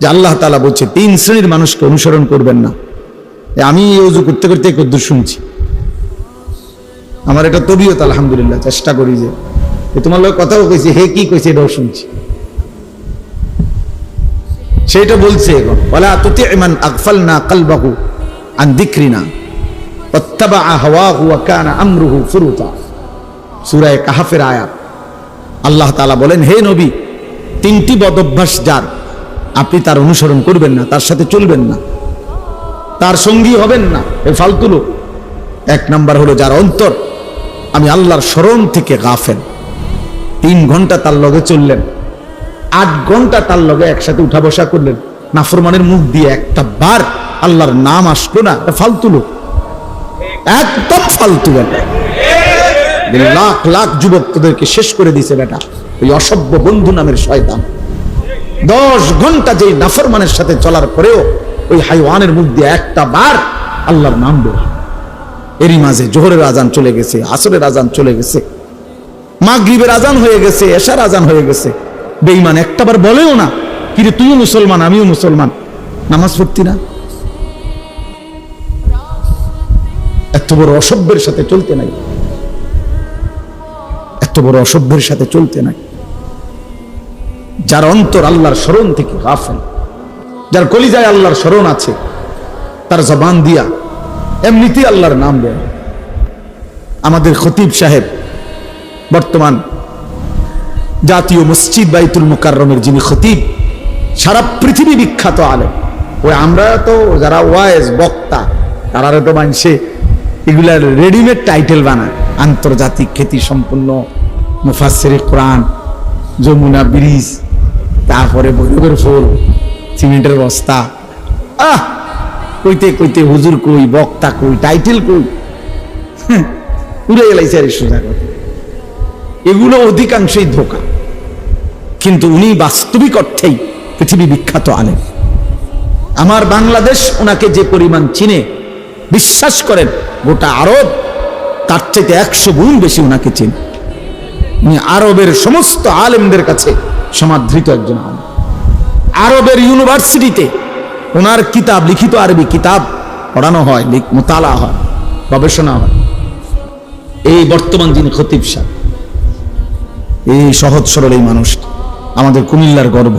যে আল্লাহ তালা বলছে, তিন শ্রেণির মানুষকে অনুসরণ করবেন না। আমি অজু করতে করতে কদ্দুর শুনছি। আমার এটা তবিয়ত, আলহামদুলিল্লাহ, চেষ্টা করি যে তোমার লোক কথাও কইছে, হে কি কইছে এটাও শুনছি। সেটা বলছে এখন, ওয়ালা তুতিমান আগফালনা কালবাহু আন ওয়া কানা আমরুহু ফুরুতা। সূরা কাহাফের আয়াত। আল্লাহ তাআলা বলেন, হে নবী, তিনটি বদভ্যাস যার আপনি তার অনুসরণ করবেন না, তার সাথে চলবেন না। তার সঙ্গী হবেন না, এ ফালতু লোক। এক নাম্বার হলো যার অন্তর। আমি আল্লাহর স্মরণ থেকে গাফেন তিন ঘণ্টা তার লগে চললেন। আট ঘণ্টা তার লগে একসাথে উঠা বসা করলেন। নাফরমানের মুখ দিয়ে একটা বার আল্লাহর নাম আসলো না ফালতু লোক। একদম ফালতু বেটা লাখ লাখ যুবক তোদেরকে শেষ করে দিছে বেটা। ওই অসভ্য বন্ধু নামের শয়তান। দশ ঘণ্টা যেই নাফরমানের সাথে চলার পরেও ওই হাইওয়ানের মুখ দিয়ে একটা বার আল্লাহর নাম বের এরই মাঝে জোহরের আজান চলে গেছে, আসরের আজান চলে গেছে, মাগরিবের আজান হয়ে গেছে, এশার আজান হয়ে গেছে। বেঈমান একটাবার বলেও না কিরে তুইও মুসলমান, আমিও মুসলমান। নামাজ পড়তি না? এত বড় অসভ্যের সাথে চলতে নাই। এত বড় অসভ্যের সাথে চলতে নাই। যার অন্তর আল্লাহর স্মরণ থেকে গাফেল, যার কলিজায় আল্লাহর স্মরণ আছে, তার জবান দিয়া এমনিতেই আল্লাহর নাম দেয় আমাদের খতিব সাহেব, বর্তমান জাতীয় মসজিদ বাইতুল মুকাররমের যিনি খতিব, সারা পৃথিবী বিখ্যাত আলেম। ওই আমরা তো যারা ওয়াইজ বক্তা, তারা তো মানুষে এগুলা রেডিমেড টাইটেল বানায়। আন্তর্জাতিক খ্যাতি সম্পন্ন মুফাসের কোরআন, যমুনা ব্রিজ তারপরে বৈরবের ফুল সিমেন্টের বস্তা। আহ! কইতে কইতে হুজুর কই, বক্তা কই, টাইটেল কই? উড়ে গেলাইছে আর সোজা এগুলো অধিকাংশই ধোকা। কিন্তু উনি বাস্তবিক অর্থেই পৃথিবী বিখ্যাত আলেম। আমার বাংলাদেশ ওনাকে যে পরিমাণ চিনে, বিশ্বাস করেন, গোটা আরব তার চাইতে একশো গুণ বেশি ওনাকে চিনে। উনি আরবের সমস্ত আলেমদের কাছে সমাদৃত একজন আলেম। আরবের ইউনিভার্সিটিতে ওনার কিতাব, লিখিত আরবি কিতাব পড়ানো হয় মোতালা হয়, গবেষণা হয়। এই বর্তমান যিনি খতিব সাহেব, এই সহজ সরল এই মানুষ আমাদের কুমিল্লার গর্ব,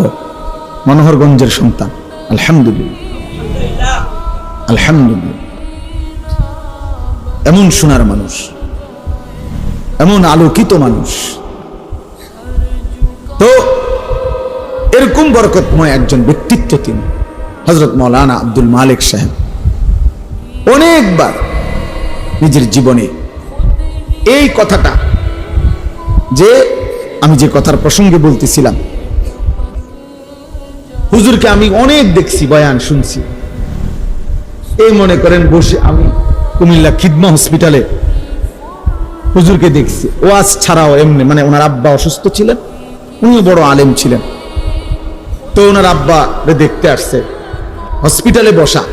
মনোহরগঞ্জের সন্তান। আলহামদুলিল্লাহ। আলহামদুলিল্লাহ। এমন সোনার মানুষ, এমন আলোকিত মানুষ। তো এরকম বরকতময় একজন ব্যক্তিত্ব তিনি হজরত মৌলানা আব্দুল মালিক সাহেব। অনেকবার নিজের জীবনে এই কথাটা, যে আমি যে কথার প্রসঙ্গে বলতেছিলাম, হুজুরকে আমি অনেক দেখছি, বয়ান শুনছি। এই মনে করেন বসে আমি কুমিল্লা খিদমা হসপিটালে হুজুরকে দেখছি। ওয়াজ ছাড়াও এমনি মানে ওনার আব্বা অসুস্থ ছিলেন উনিও বড় আলেম ছিলেন। তো ওনার আব্বা দেখতে আসছে। হসপিটালে বসা।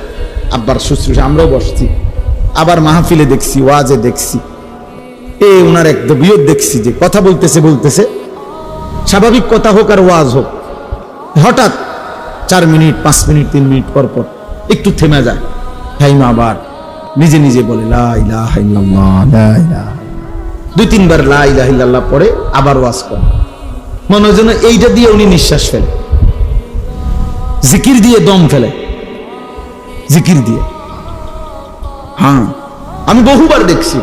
আব্বার শুশ্রূষা আমরাও বসছি। আবার মাহফিলে দেখছি, ওয়াজে দেখছি। এ ওনার এক বিয়োগ দেখছি যে কথা বলতেছে বলতেছে। স্বাভাবিক কথা হোক আর ওয়াজ হোক। হঠাৎ চার মিনিট, পাঁচ মিনিট, তিন মিনিট পর পর একটু থেমে যায়। হাইমা আবার নিজে নিজে বলে দুই, তিনবার লা ইলাহা ইল্লাল্লাহ পরে আবার ওয়াজ করে মনে হয় যেন এইটা দিয়ে উনি নিঃশ্বাস ফেলে। জিকির দিয়ে দম ফেলে। জিকির দিয়ে। হ্যাঁ। আমি বহুবার দেখছি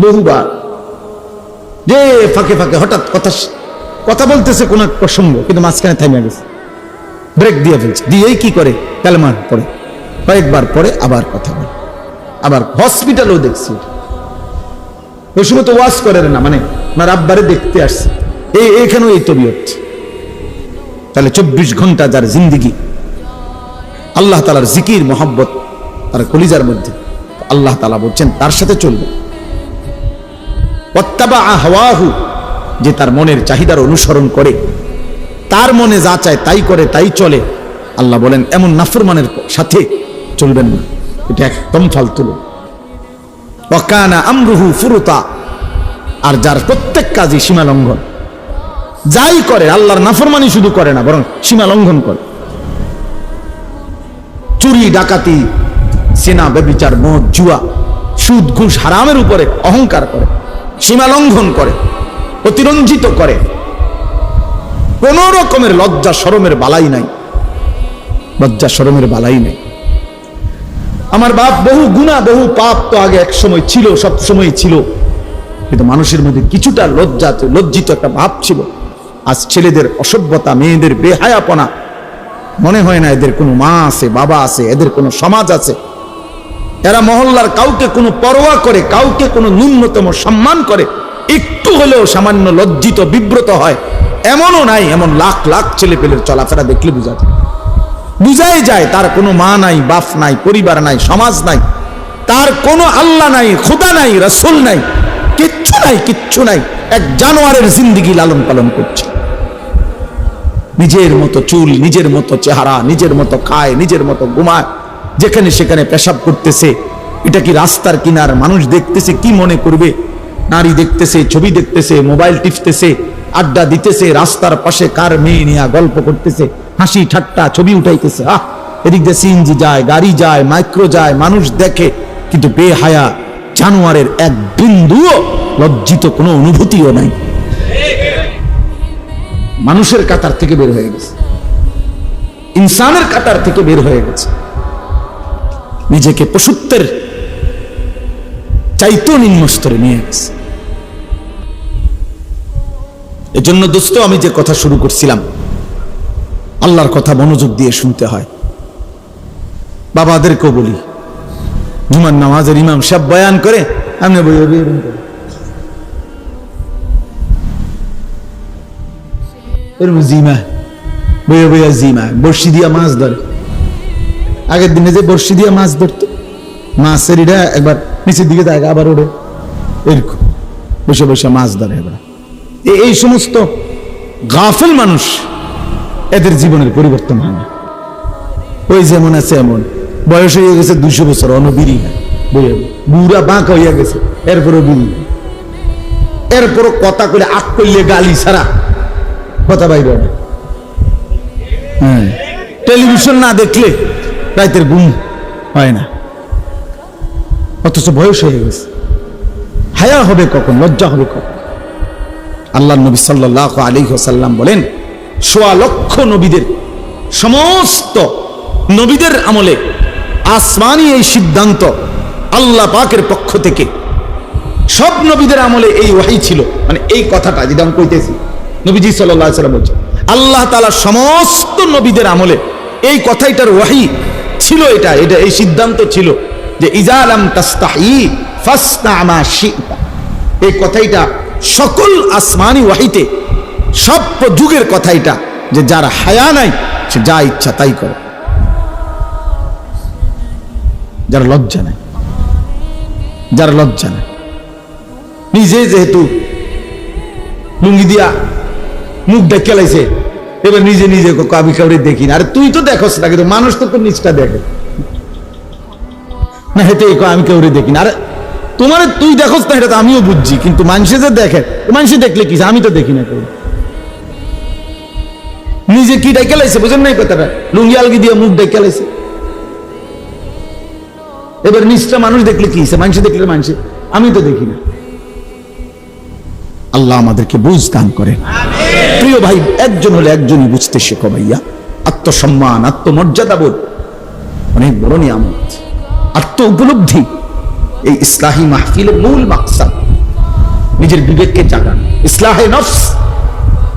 বহুবার। যে ফাঁকে ফাঁকে হঠাৎ কথা কথা বলতেছে কোন এক প্রসঙ্গ, কিন্তু মাঝখানে থামে গেছে। ব্রেক দিয়ে ফেলছে। দিয়েই কি করে? কালেমার পরে কয়েকবার পরে আবার কথা বলে। আবার হসপিটালেও দেখছি। ওই সময় তো ওয়াশ করে না মানে আমার আব্বারে দেখতে আসছে। এই এখানেও এই তবিয়ত। তাহলে চব্বিশ ঘণ্টা যার জিন্দিগি, আল্লাহ তালার জিকির, মোহাব্বত তার কলিজার মধ্যে। আল্লাহ তালা বলছেন, তার সাথে চলবে। হাওয়াহু, যে তার মনের চাহিদার অনুসরণ করে। তার মনে যা চায় তাই করে, তাই চলে। আল্লাহ বলেন, এমন নাফরমানের সাথে চলবেন না। এটা একদম ফালতু লোক। ওয়াকানা আমরুহু ফুরুতা, আর যার প্রত্যেক কাজই সীমা লঙ্ঘন যাই করে, আল্লাহর নাফরমানি শুধু করে না, বরং সীমা লঙ্ঘন করে। চুরি, ডাকাতি, সেনা ব্যবিচার মদ, জুয়া, সুদ, ঘুষ, হারামের উপরে অহংকার করে, সীমা লঙ্ঘন করে, অতিরঞ্জিত করে। কোন রকমের লজ্জা শরমের বালাই নাই। লজ্জা শরমের বালাই নাই। আমার বাপ বহু গুণা, বহু পাপ তো আগে এক সময় ছিল, সব সময় ছিল। কিন্তু মানুষের মধ্যে কিছুটা লজ্জা, লজ্জিত একটা ভাব ছিল। আজ ছেলেদের অসভ্যতা, মেয়েদের বেহায়াপনা। মনে হয় না এদের কোনো মা আছে, বাবা আছে, এদের কোনো সমাজ আছে। এরা মহল্লার কাউকে কোনো পরোয়া করে, কাউকে কোনো ন্যূনতম সম্মান করে। একটু হলেও সামান্য লজ্জিত, বিব্রত হয়। এমনও নাই, এমন লাখ লাখ ছেলে পেলের চলাফেরা দেখলে বোঝা যায়। বুঝাই যায়, তার কোনো মা নাই, বাপ নাই, পরিবার নাই, সমাজ নাই। তার কোনো আল্লাহ নাই, খোদা নাই, রসুল নাই। কিচ্ছু নাই কিচ্ছু নাই। এক জানোয়ারের জিন্দিগি লালন পালন করছে। নিজের মতো চুল, নিজের মতো চেহারা, নিজের মতো খায়, নিজের মতো ঘুমায়, যেখানে সেখানে পেশাব করতেছে। এটা কি রাস্তার কিনার? মানুষ দেখতেছে, কি মনে করবে? নারী দেখতেছে, ছবি দেখতেছে, মোবাইল টিপতেছে, আড্ডা দিতেছে, রাস্তার পাশে কার মেয়ে নিয়ে গল্প করতেছে, হাসি ঠাট্টা, ছবি উঠাইতেছে। আহ, এদিক দিয়ে সিএনজি যায়, গাড়ি যায়, মাইক্রো যায়, মানুষ দেখে, কিন্তু বেহায়া জানোয়ারের এক বিন্দুও লজ্জিত কোনো অনুভূতিও নাই। মানুষের কাতার থেকে বের হয়ে গেছে। ইনসানের কাতার থেকে বের হয়ে গেছে। নিজেকে পশুত্বের চাইতো নিম্ন স্তরে নিয়ে গেছে। এজন্য দোস্ত, আমি যে কথা শুরু করছিলাম, আল্লাহর কথা মনোযোগ দিয়ে শুনতে হয়। বাবাদেরকেও বলি জুমার নামাজের ইমাম সব বয়ান করে আমি বই এরকম জিমা বইয়া বইয়া জিমা বর্ষি দিয়া মাছ ধরে। আগের দিনে যে বর্ষি দিয়া মাছ ধরতো, মাছের এটা একবার নিচের দিকে থাকে আবার ওড়ে এরকম বসে বসে মাছ ধরে এবার এই সমস্ত গাফেল মানুষ এদের জীবনের পরিবর্তন হয় না। ওই যেমন আছে এমন। বয়স হয়ে গেছে দুশো বছর, অনবিরি না। বুড়া বাঁক হইয়া গেছে, এরপরও না। এরপরও কথা করে আট করলে গালি ছাড়া কথা বাইরে। হ্যাঁ টেলিভিশন না দেখলে রাতের ঘুম হয় না। অথচ বয়স হয়ে গেছে। হায়া হবে কখন, লজ্জা হবে কখন? আল্লাহ নবী সাল্লাহ আলী সাল্লাম বলেন, সোয়া লক্ষ নবীদের, সমস্ত নবীদের আমলে আসমানি এই সিদ্ধান্ত আল্লাহ পাকের পক্ষ থেকে। সব নবীদের আমলে এই ওয়াহি ছিল। মানে এই কথাটা যেটা আমি কইতেছি নবীজি সাল্লাম বলছে আল্লাহ তালা সমস্ত নবীদের আমলে এই কথাইটার ওয়াহি ছিল এটা এটা এই সিদ্ধান্ত ছিল যে ইজালাম তাস্তাহি এই কথাইটা সকল আসমানি ওয়াহিতে, সব যুগের কথা এটা যে, যার হায়া নাই, সে যা ইচ্ছা তাই করে। যার লজ্জা নাই, যার লজ্জা নাই। নিজে যেহেতু লুঙ্গি দিয়া মুখ ডেকে এবার নিজে নিজে আমি কাউরে দেখি না। আরে তুই তো দেখোস না, কিন্তু মানুষ তো তোর নিচটা দেখে। না এই ক- আমি কাউরে দেখি না। আরে তোমার তুই দেখোস না এটা তো আমিও বুঝছি, কিন্তু মানুষে যে দেখে, মানুষে দেখলে কি আমি তো দেখি না কেউ। নিজে কি ডেকে লাইছে, বুঝেন নাই কথাটা? লুঙ্গি আলগি দিয়ে মুখ ডেকে লাইছে। এবার নিচটা মানুষ দেখলে কি? মানুষে দেখলে মানুষে। আমি তো দেখি না। আল্লাহ আমাদেরকে বুঝ দান করেন প্রিয় ভাই একজন হলে একজনই বুঝতে শেখো ভাইয়া। আত্মসম্মান আত্মমর্যাদা বোধ অনেক বড় নিয়ামত। আত্ম উপলব্ধি এই ইসলাহী মাহফিলের মূল মাকসাদ। নিজের বিবেককে জাগান। ইসলাহে নফস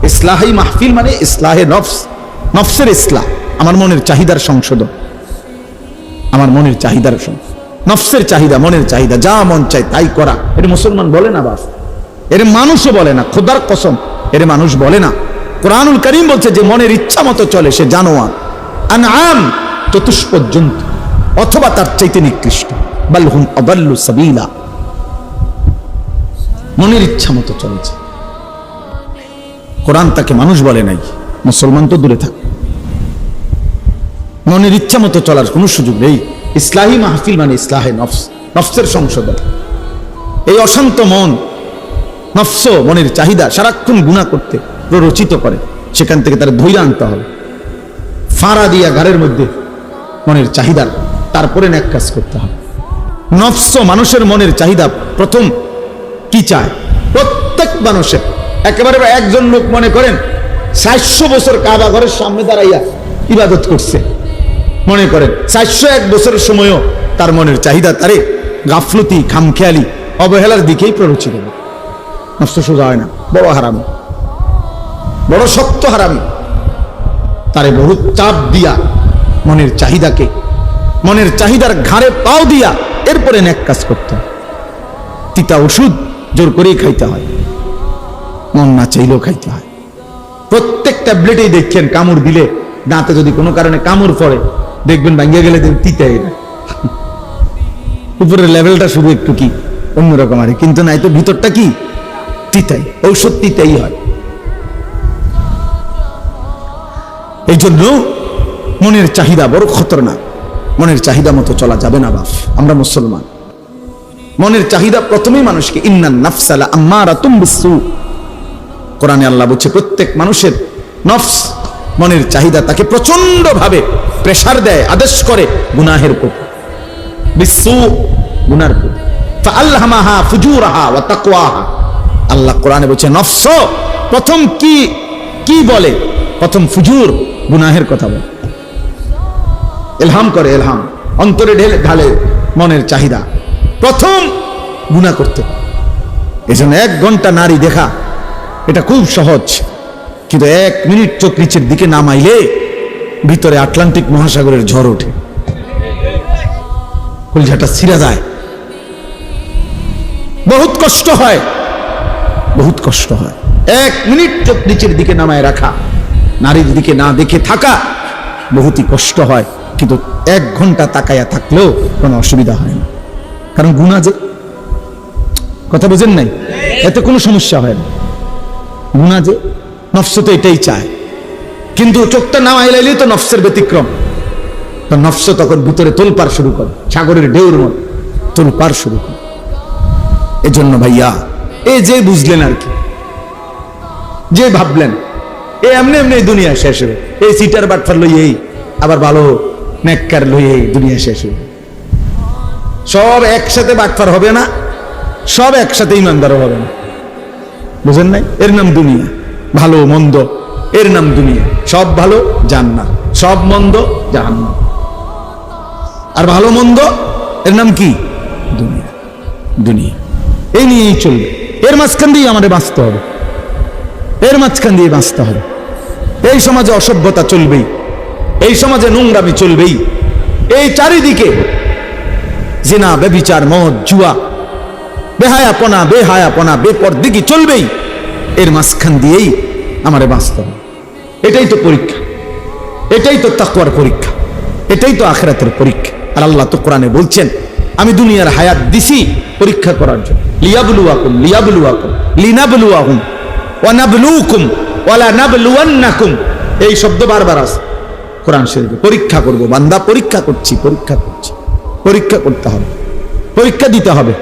ইসলাহী মাহফিল মানে ইসলাহে নফস। নফসের ইসলাহ আমার মনের চাহিদার সংশোধন। আমার মনের চাহিদার সংশোধন। নফসের চাহিদা মনের চাহিদা যা মন চায় তাই করা। এটা মুসলমান বলে না বাস। এর মানুষও বলে না, খোদার কসম, এর মানুষ বলে না। কোরআনুল করিম বলছে যে, মনের ইচ্ছা মতো চলে সে জানোয়ার। আনআম চতুষ্প জন্তু অথবা তার চাইতে নিকৃষ্ট। বালহুম অবাল্লু সাবিলা। মনের ইচ্ছা মতো চলেছে। কোরআন তাকে মানুষ বলে নাই, মুসলমান তো দূরে থাক। মনের ইচ্ছা মতো চলার কোনো সুযোগ নেই। ইসলাহী মাহফিল মানে ইসলাহে নফস, নফসের সংশোধন। এই অশান্ত মন নফস মনের চাহিদা সারাক্ষণ গুণা করতে প্ররোচিত করে, সেখান থেকে তার ধৈর্য আনতে হবে। ফাঁড়া দিয়া ঘরের মধ্যে মনের চাহিদার তারপরে ন্যাক কাজ করতে হবে। নফস মানুষের মনের চাহিদা প্রথম কি চায়? প্রত্যেক মানুষের। একেবারে একজন লোক মনে করেন, চারশো বছর কাবা ঘরের সামনে দাঁড়াইয়া ইবাদত করছে। মনে করেন, চারশো এক বছরের সময়ও তার মনের চাহিদা, তারে গাফলতি, খামখেয়ালি, অবহেলার দিকেই প্ররোচিত। হবে নষ্ট সোজা হয় না। বড় হারামি। বড় সত্য হারামি। তারে বহু চাপ দিয়া মনের চাহিদাকে, মনের চাহিদার ঘাড়ে পাও দিয়া এরপরে ন্যাক কাজ করতে তিতা ওষুধ জোর করেই খাইতে হয়। মন না চাইলেও খাইতে হয়। প্রত্যেক ট্যাবলেটেই দেখছেন কামড় দিলে, দাঁতে যদি কোনো কারণে কামড় পড়ে, দেখবেন ভাঙ্গিয়ে গেলে তিতা এটা উপরের লেভেলটা শুধু একটু কি? অন্যরকম আর। কিন্তু নাই তো ভিতরটা কি? তিতাই ঔষধ তিতাই হয়। এই জন্য মনের চাহিদা বড় খতরনাক। মনের চাহিদা মতো চলা যাবে না বাপ, আমরা মুসলমান। মনের চাহিদা প্রথমেই মানুষকে, ইন্নান নাফসালা আম্মারা বিসু কোরআনে আল্লাহ বলছে, প্রত্যেক মানুষের নফস, মনের চাহিদা তাকে প্রচণ্ড ভাবে প্রেসার দেয়, আদেশ করে গুনাহের প্রতি বিসু গুনার প্রতি ফাআল্লামাহা ফুজুরাহা ওয়া তাকওয়াহা। আল্লাহ কোরআনে বলছে, নফস। প্রথম কি কি বলে? প্রথম ফুজুর, গুনাহের কথা বলে। এলহাম করে, এলহাম। অন্তরে ঢেলে, ঢালে মনের চাহিদা। প্রথম গুণা করতে। এজন্য এক ঘণ্টা নারী দেখা, এটা খুব সহজ। কিন্তু এক মিনিট চোখ নিচের দিকে নামাইলে ভিতরে আটলান্টিক মহাসাগরের ঝড় ওঠে। কলঝাটা ছিঁড়া যায়। বহুত কষ্ট হয়। বহুত কষ্ট হয়। এক মিনিট চোখ নিচের দিকে নামায় রাখা, নারীর দিকে না দেখে থাকা বহুতই কষ্ট হয়, কিন্তু এক ঘণ্টা তাকায়া থাকলেও কোনো অসুবিধা হয় না। কারণ গুণা যে কথা বোঝেন নাই? এতে কোনো সমস্যা হয় না। গুণা যে নফস তো এটাই চায়। কিন্তু চোখটা না আইলাইলেই তো নফসের ব্যতিক্রম। তো নফস তখন ভিতরে তোলপার শুরু করে, সাগরের ঢেউর মত তোলপার শুরু করে। এজন্য ভাইয়া এ যে বুঝলেন আর কি। যে ভাবলেন। এ এমনি এমনি দুনিয়া শেষ হবে। এই সিটার বাটফার লই এই আবার ভালো নেককার লই এই দুনিয়া শেষ হবে। সব একসাথে বাটফার হবে না, সব একসাথে ইমানদারও হবে না। বুঝেন নাই? এর নাম দুনিয়া। ভালো, মন্দ, এর নাম দুনিয়া। সব ভালো, জান্নাত। সব মন্দ, জাহান্নাম। আর ভালো, মন্দ, এর নাম কি? দুনিয়া। দুনিয়া। এই নিয়েই চলবে। এর মাঝখান দিয়ে আমাদের বাঁচতে হবে। এর মাঝখান দিয়ে বাঁচতে হবে। এই সমাজে অসভ্যতা চলবেই। এই সমাজে নোংরামি চলবেই। এই চারিদিকে জেনা বেবিচার মদ, জুয়া, বেহায়াপনা বেহায়াপনা বেপরদিকে চলবেই। এর মাঝখান দিয়েই আমারে বাঁচতে হবে। এটাই তো পরীক্ষা। এটাই তো তাকুয়ার পরীক্ষা। এটাই তো আখেরাতের পরীক্ষা। আর আল্লাহ তো কোরআনে বলছেন, আমি দুনিয়ার হায়াত দিছি পরীক্ষা করার জন্য। লিয়াবলুয়াকুম লিয়াবলুয়াকুম লিনাবলুয়াহুম ওয়ানাবলুকুম ওয়ালা নাবলুয়ান্নাকুম এই শব্দ বারবার আছে কোরআন শরীফে পরীক্ষা করব বান্দা পরীক্ষা করছি পরীক্ষা করছি পরীক্ষা করতে হবে পরীক্ষা দিতে হবে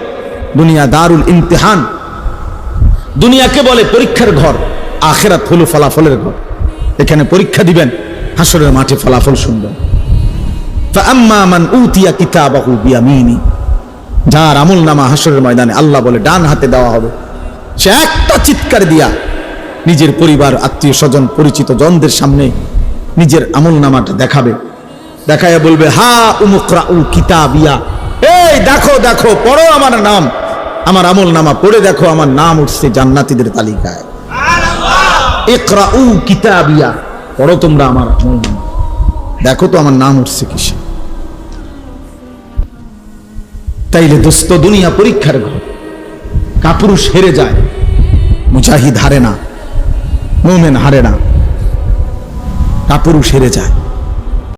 দুনিয়া দারুল ইমতিহান দুনিয়াকে বলে পরীক্ষার ঘর আখেরাত হলো ফলাফলের ঘর এখানে পরীক্ষা দিবেন হাসরের মাঠে ফলাফল শুনবেন فأما من أوتي كتابه بيمينه যার আমল নামা হাসরের ময়দানে আল্লাহ বলে ডান হাতে দেওয়া হবে। সে একটা চিৎকার দিয়া নিজের পরিবার আত্মীয় স্বজন পরিচিত জনদের সামনে নিজের আমল নামাটা দেখাবে। দেখায় বলবে হা উমুকরা উ কিতাবিয়া। এই দেখো দেখো পড়ো আমার নাম। আমার আমল নামা পড়ে দেখো আমার নাম উঠছে জান্নাতীদের তালিকায়। ইকরা উ কিতাবিয়া। পড়ো তোমরা আমার আমল নামা। দেখো তো আমার নাম উঠছে কিসে। তাইলে দোস্ত দুনিয়া পরীক্ষার ঘর। কাপুরুষ হেরে যায়, মুজাহিদ হারে না, মোমেন হারে না, কাপুরুষ হেরে যায়।